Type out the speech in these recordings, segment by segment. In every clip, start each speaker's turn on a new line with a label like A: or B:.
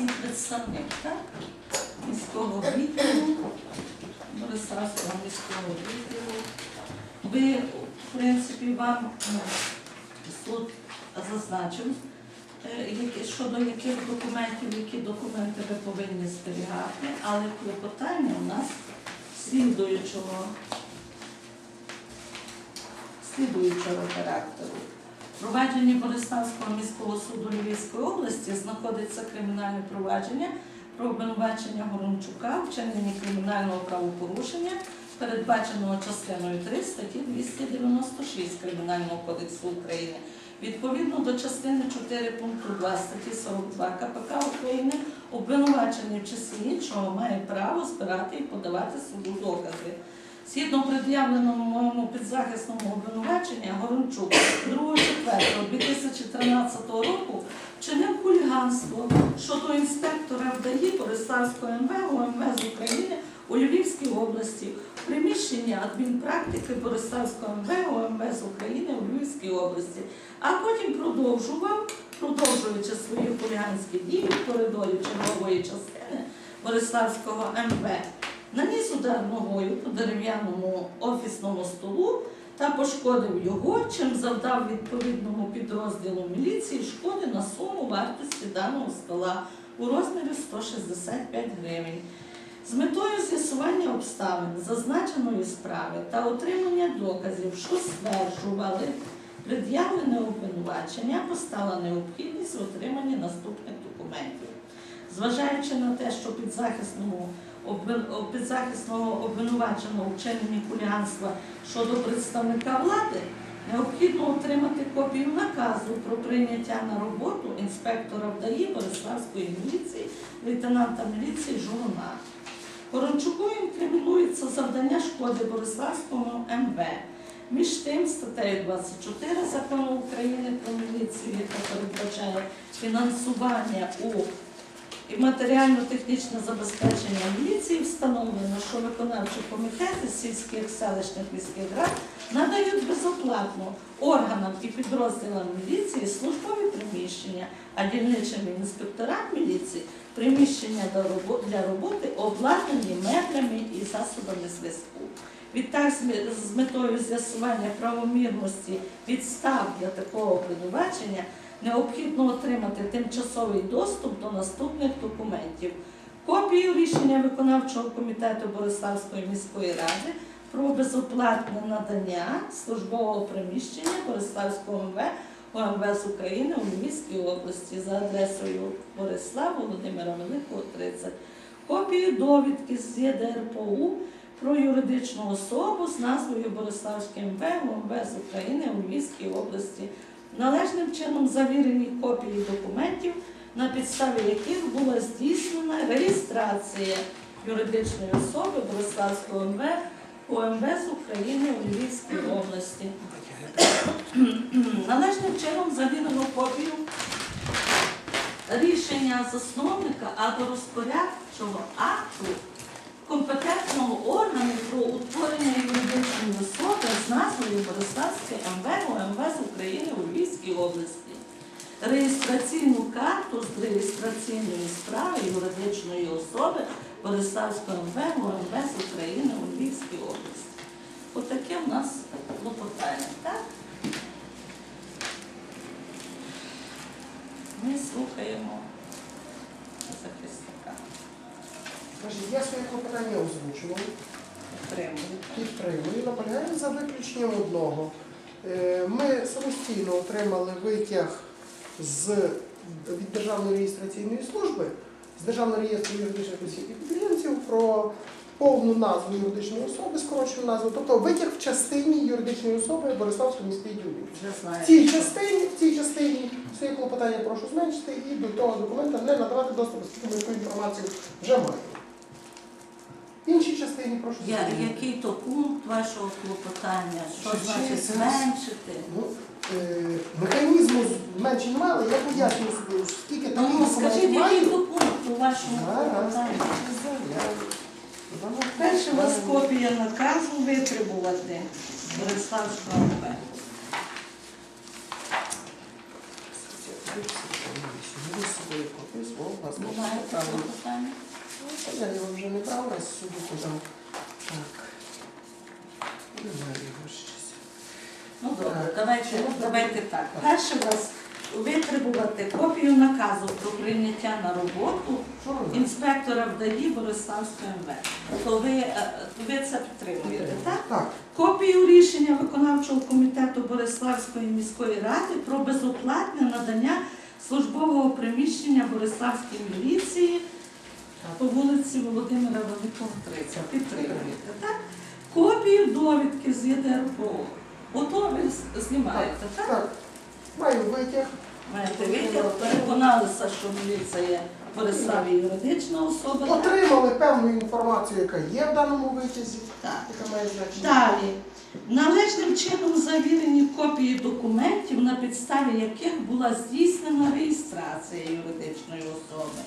A: є представник, так? Міського відділу, Бориславського міського відділу. Ви, в принципі, вам ну, суд зазначив, е, щодо яких документів, які документи ви повинні зберігати, але клопотання у нас слідуючого, слідуючого характеру. Провадженні Бориславського міського суду Львівської області знаходиться кримінальне провадження про обвинувачення Горончука в вчиненні кримінального правопорушення, передбаченого частиною 3 статті 296 Кримінального кодексу України. Відповідно до частини 4 пункту 2 статті 42 КПК України, обвинувачений в числі іншого має право збирати і подавати суду докази. Згідно пред'явленому моєму підзахисному обвинувачення, Горончук 2.4.2013 року вчинив хуліганство щодо інспектора ВДАІ Бориславського МВ ОМВ з України у Львівській області в приміщенні адмінпрактики Бориславського МВ ОМВ з України у Львівській області, а потім продовжував, продовжуючи свої хуліганські дії в коридорі чергової частини Бориславського МВ. Наніс удар ногою по дерев'яному офісному столу та пошкодив його, чим завдав відповідному підрозділу міліції шкоди на суму вартості даного стола у розмірі 165 гривень. З метою з'ясування обставин зазначеної справи та отримання доказів, що стверджували пред'явлене обвинувачення, постала необхідність в отриманні наступних документів. Зважаючи на те, що підзахисному обвин- о, підзахисного обвинуваченого вчиненні хуліганства щодо представника влади, необхідно отримати копію наказу про прийняття на роботу інспектора ВДАІ Бориславської міліції, лейтенанта міліції Журуна. Корончуку інкримінується завдання шкоди Бориславському МВ. Між тим, статтею 24 закону України про міліцію, яка передбачає фінансування у і матеріально-технічне забезпечення міліції встановлено, що виконавчі комітети сільських селищних міських рад надають безоплатно органам і підрозділам міліції службові приміщення, а дільничим інспекторам міліції приміщення для роботи обладнані меблями і засобами зв'язку. Відтак, з- метою з'ясування правомірності підстав для такого обвинувачення необхідно отримати тимчасовий доступ до наступних документів. Копію рішення виконавчого комітету Бориславської міської ради про безоплатне надання службового приміщення Бориславського МВ ОМВ України у Львівській області за адресою Борислав Володимира Великого, 30. Копію довідки з ЄДРПУ про юридичну особу з назвою Бориславське МВ ОМВ з України у Львівській області належним чином завірені копії документів, на підставі яких була здійснена реєстрація юридичної особи Бориславського МВ ОМВ з України у Львівській області. Належним чином завірено копію рішення засновника або розпорядчого акту компетентного органу про утворення юридичної особи з назвою Бориславське МВ України у Львівській області. Реєстраційну карту з реєстраційної справи юридичної особи Бориславського МВ ОМВ з України у Львівській області. Отаке в нас клопотання, так? Ми слухаємо захисника.
B: Я своє клопотання озвучував,
A: Підтримую.
B: підтримую, наполягаю за виключенням одного. Е, Ми самостійно отримали витяг з, від Державної реєстраційної служби, з Державного реєстру юридичних осіб і підприємців про повну назву юридичної особи, скорочену назву, тобто витяг в частині юридичної особи Бориславської міської ділі. В цій частині, в цій частині своє клопотання прошу зменшити і до того документа не надавати доступ, оскільки ми таку інформацію вже маємо. Іншій частині прошу
A: Я, який то пункт вашого клопотання? Що
B: Що
A: значить
B: це?
A: зменшити?
B: Ну, е, механізму зменшень мали, я пояснюю собі, скільки там
A: Ну, скажіть, який
B: маю.
A: то пункт у вашому
B: Зараз.
A: клопотанні? Перше у вас копія наказу витребувати Бориславського МВ.
B: Візьму з
A: питання?
B: Я його вже не брав, раз суду подав. Так. Немає його щось.
A: Ну добре, давайте, давайте так. Перше вас витребувати копію наказу про прийняття на роботу інспектора ВДАІ Бориславської МВ. То ви, е, ви це підтримуєте, так?
B: Так,
A: Копію рішення виконавчого комітету Бориславської міської ради про безоплатне надання службового приміщення Бориславської міліції по вулиці Володимира Великого 30. Підтримуєте, так? Копію довідки з ЄДРПО. Ото ви знімаєте, так?
B: так. Маю витяг.
A: Маєте витяг, переконалися, що міліція є в Бориславі юридична особа. так?
B: Отримали певну інформацію, яка є в даному витязі,
A: Так.
B: яка має значення.
A: Далі. Належним чином завірені копії документів, на підставі яких була здійснена реєстрація юридичної особи.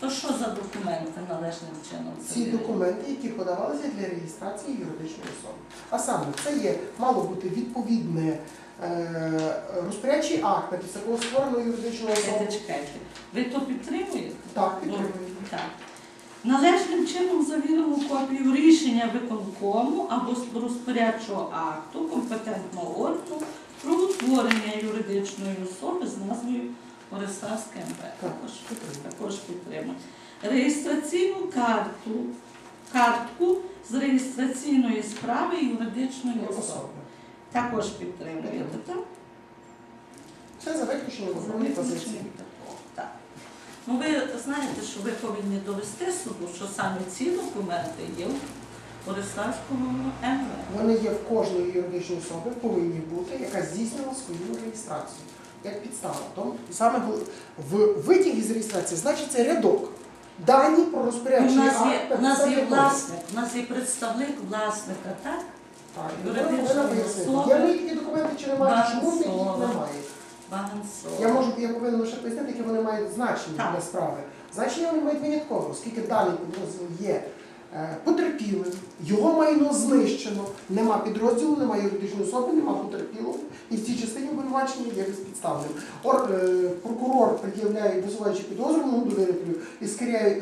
A: То що за документи належним чином
B: Ці документи, які подавалися для реєстрації юридичної особи. А саме це є, мало бути відповідне е, розпорядчий акт, на підставі якого створено юридичну особу.
A: Чекайте. Ви то підтримуєте?
B: Так, підтримую.
A: Так. Належним чином завірену копію рішення виконкому або розпорядчого акту компетентного органу про утворення юридичної особи з назвою Бориславське МВ. Також, також підтримую. Реєстраційну карту, картку з реєстраційної справи юридичної особи.
B: Особи.
A: Також підтримуєте, так?
B: Це за виключенням основної позиції.
A: Так. Ну ви знаєте, що ви повинні довести суду, що саме ці документи є у Бориславського МВ.
B: Вони є в кожної юридичної особи, повинні бути, яка здійснила свою реєстрацію. Як підстава. Тому саме в- витягі з реєстрації значиться рядок. Дані про
A: У
B: розпорядження
A: нас є,
B: акт,
A: у нас є власник, у нас є представник власника, так?
B: Так,
A: юридичної
B: ви повинна пояснити,
A: особи.
B: Є в них такі документи чи немає, чому в них їх немає. Я можу, я повинен лише пояснити, які вони мають значення
A: Так.
B: для справи. Значення вони мають винятково, оскільки підрозділ є потерпілим, його майно знищено, нема підрозділу, немає юридичної особи, нема потерпілого, і в цій частині обвинувачення є безпідставним. Ор, е, прокурор пред'являє висуваючи підозрюваному довірителю і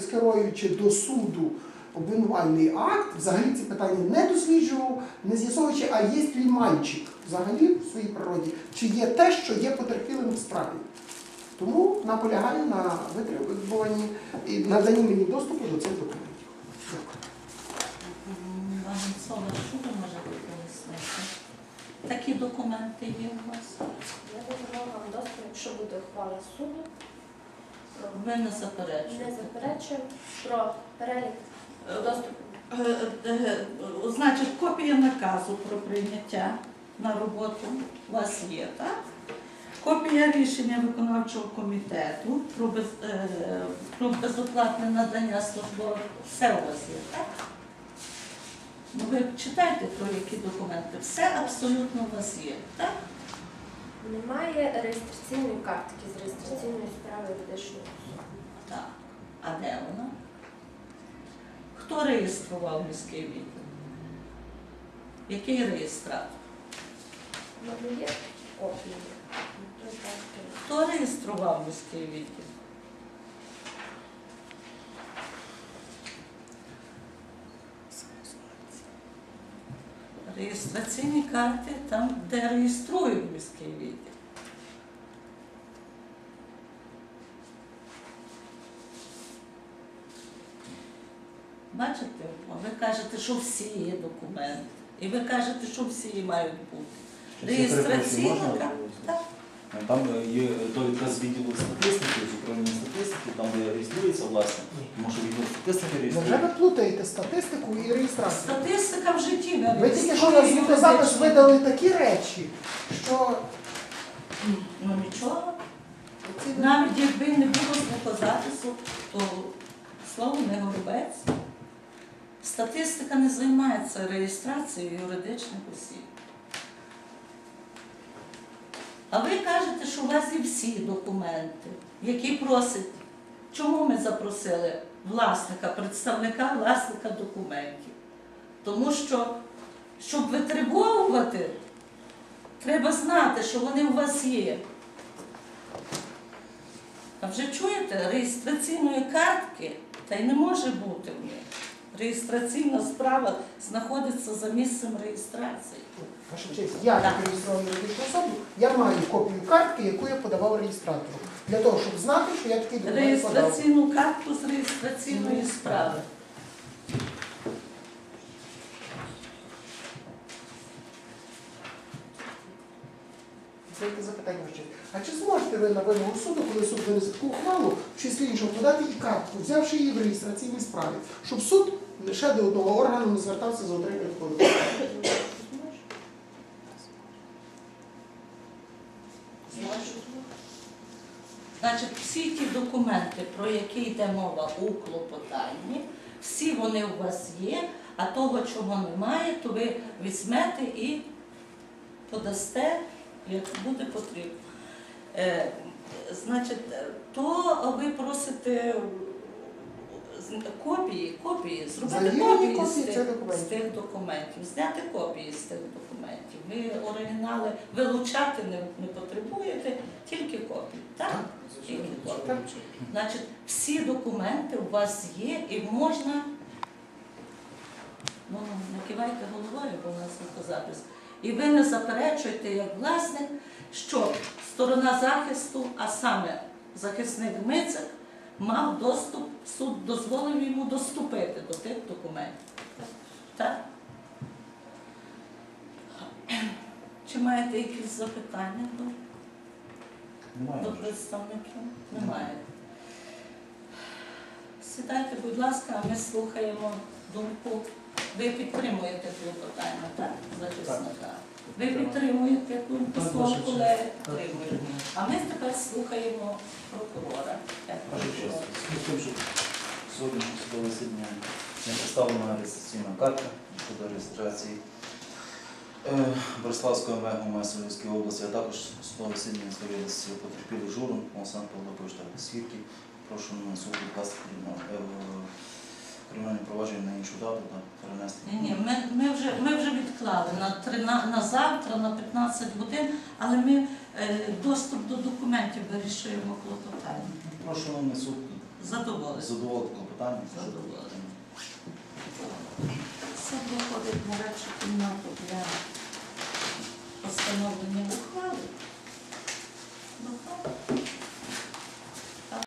B: скеруючи до суду обвинувальний акт, взагалі ці питання не досліджував, не з'ясовуючи, а є твій мальчик взагалі в своїй природі, чи є те, що є потерпілим в справі. Тому наполягаю на витребуванні і наданні мені доступу до цих документів.
A: Баганцова, що ви можете пояснити? Такі документи є у вас?
C: Я допомагала вам доступ, якщо буде ухвала суду,
A: Ви не
C: не
A: заперечуєте.
C: заперечуємо про перелік доступу.
A: Е, е, е, Значить, копія наказу про прийняття на роботу у вас є, так? Копія рішення виконавчого комітету про, без, е, про безоплатне надання службових все у вас є, так? Ну, ви читайте про які документи. Все абсолютно у вас є, так?
C: Немає реєстраційної картки з реєстраційної справи особи.
A: Так. А де вона? Хто реєстрував міський відділ? Який реєстратор?
C: У є копії.
A: Хто реєстрував міський відділ? Реєстраційні карти там, де реєструють міський відділ. Бачите, ви кажете, що всі є документи. І ви кажете, що всі мають бути. Реєстраційна карта.
D: Там е, є довідка з відділу статистики, з управління статистики, там де реєструється власне, тому що відділ статистики
B: Невже
D: реєструє.
B: ви плутаєте статистику і реєстрацію?
A: Статистика в житті не
B: Ви тільки що на
A: реєструє
B: видали такі речі, що
A: Ну нічого. Навіть якби не було звукозапису, то слово не горобець. Статистика не займається реєстрацією юридичних осіб. А ви кажете, що у вас є всі документи, які просять. Чому ми запросили власника, представника власника документів? Тому що, щоб витребовувати, треба знати, що вони у вас є. А вже чуєте, реєстраційної картки та й не може бути в них. Реєстраційна справа знаходиться за місцем реєстрації.
B: Ваша честь, я як реєстрований особу, я маю копію картки, яку я подавав реєстратору. Для того, щоб знати, що я такий документ подав.
A: Реєстраційну картку з реєстраційної справи.
B: Це яке запитання Ваша. А чи зможете ви на вимогу суду, коли суд винесе таку ухвалу, в числі іншого подати і картку, взявши її в реєстраційній справі, щоб суд лише до одного органу не звертався за отриманням такого документу?
A: Значить, всі ті документи, про які йде мова у клопотанні, всі вони у вас є, а того, чого немає, то ви візьмете і подасте, як буде потрібно. Е, значить, то ви просите копії, копії, зробити копії,
B: копії
A: з,
B: цих
A: тих,
B: документів.
A: з тих документів, зняти копії з тих документів. Ви оригінали вилучати не, не потребуєте, тільки копії. Так? Тільки копії. Значить, всі документи у вас є і можна. Ну, не кивайте головою, бо у нас запис. І ви не заперечуєте як власник, що сторона захисту, а саме захисник Мицик, мав доступ, суд дозволив йому доступити до тих документів. Так? Чи маєте якісь запитання до?
D: Немає.
A: До представників? Немає. Сідайте, будь ласка, а ми слухаємо думку. Ви підтримуєте клопотання, так? Захисника. Ви підтримуєте свого колеги? Підтримуєте. А ми тепер слухаємо прокурора.
D: Сьогоднішнє судове засідання не представлена реєстраційна карта щодо реєстрації е, Бориславського МВ Гомесовської області, а також судове засідання з'явилися потерпілий журом, Олександр Павлович та свідки. Прошу на суд відкласти е, кримінальне провадження на іншу дату та перенести.
A: Ні, ні, ми, відклали на, трина- на завтра, на 15 годин, але ми е, доступ до документів вирішуємо клопотання.
D: Прошу на суд
A: Задоволені.
D: задоволити клопотання.
A: Задоволені. Це виходить на речі кімнату для постановлення ухвали. Ухвали.